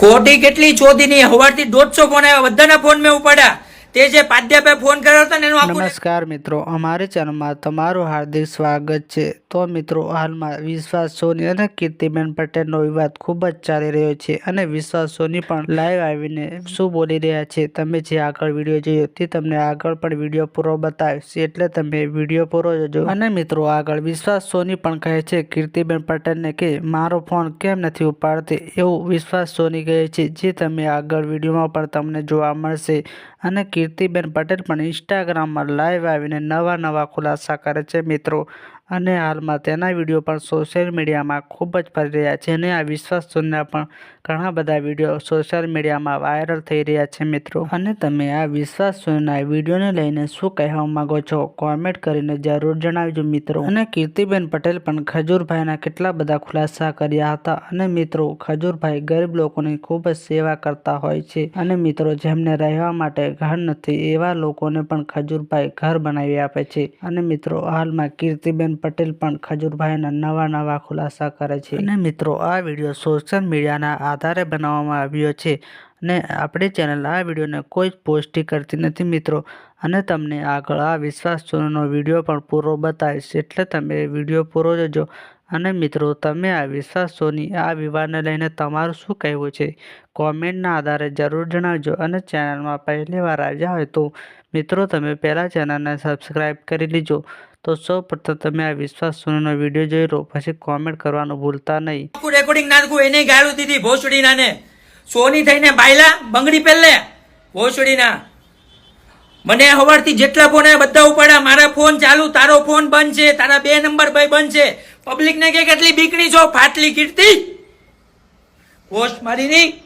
ખોટી કેટલી ચોદીની હવારથી દોઢસો ફોન આવ્યા, બધાના ફોન મેં ઉપાડ્યા. તે જે પાદ્યાભાઈ ફોન કર્યો હતો ને એનું નમસ્કાર મિત્રો, અમારી ચેનલમાં તમારું હાર્દિક સ્વાગત છે. તો મિત્રો હાલમાં વિશ્વાસ સોની અને કીર્તિબેન પટેલનો વિવાદ ખૂબ જ ચાલી રહ્યો છે અને વિશ્વાસ સોની પણ લાઈવ આવીને શું બોલી રહ્યા છે, તમે જે આગળ વીડિયો જોયો તે તમને આગળ પણ વીડિયો પૂરો બતાવીશ, એટલે તમે વીડિયો પૂરો જોજો. અને મિત્રો આગળ વિશ્વાસ સોની પણ કહે છે કીર્તિબેન પટેલને કે, મારો ફોન કેમ નથી ઉપાડતી? એવું વિશ્વાસ સોની કહે છે, જે તમે આગળ વિડીયોમાં પણ તમને જોવા મળશે. અને કીર્તિબેન પટેલ પણ ઇન્સ્ટાગ્રામમાં લાઈવ આવીને નવા નવા ખુલાસા કરે છે મિત્રો. અને હાલમાં તેના વીડિયો પણ સોશિયલ મીડિયામાં ખૂબ જ ફરી રહ્યા છે. અને આ વિશ્વાસ સુનના પણ ઘણા બધા વીડિયો સોશિયલ મીડિયામાં વાયરલ થઈ રહ્યા છે મિત્રો. અને તમે આ વિશ્વાસ સુનના વિડીયોને લઈને શું કહેવા માગો છો? કોમેન્ટ કરીને જરૂર જણાવજો મિત્રો. અને કીર્તિબેન પટેલ પણ ખજૂરભાઈના કેટલા બધા ખુલાસા કર્યા હતા. અને મિત્રો, ખજૂરભાઈ ગરીબ લોકોની ખૂબ જ સેવા કરતા હોય છે. અને મિત્રો, જેમને રહેવા માટે ઘર નથી, એવા લોકોને પણ ખજૂરભાઈ ઘર બનાવી આપે છે. અને મિત્રો, હાલમાં કીર્તિબેન પટેલ પણ ખજૂરભાઈના નવા નવા ખુલાસા કરે છે. અને મિત્રો, આ વીડિયો સોશિયલ મીડિયાના આધારે બનાવવામાં આવ્યો છે અને આપણી ચેનલ આ વિડીયોને કોઈ જ પોસ્ટી કરતી નથી મિત્રો. અને તમને આગળ આ વિશ્વાસ સોનનો વીડિયો પણ પૂરો બતાવીશ. એટલે તમે વીડિયો પૂરો જોજો. અને મિત્રો, તમે આ વિશ્વાસ સોની આ વિવાદને લઈને તમારું શું કહેવું છે? કોમેન્ટના આધારે જરૂર જણાવજો અને ચેનલમાં પહેલી વાર આવ્યા હોય તો, મિત્રો, તમે પહેલાં ચેનલને સબસ્ક્રાઈબ કરી લીજો. તો સૌ પ્રથમ તમે આ વિશ્વાસ સોનીનો વીડિયો જોઈ લો, પછી કોમેન્ટ કરવાનું ભૂલતા નહીં. રેકોર્ડિંગ નાખું એને ગાળું દીધી ભોસડીના ને સોની થઈને બાયલા, બંગડી પહેલે. ભોસડીના. મને હવારથી જેટલા ફોન આવ્યા, બધા ઉપાડ્યા. મારા ફોન ચાલુ, તારો ફોન બંધ છે, તારા બે નંબર ભાઈ બંધ છે. પબ્લિક ને કે કેટલી બીકણી છો ફાટલી કીર્તિ. મારી નહીં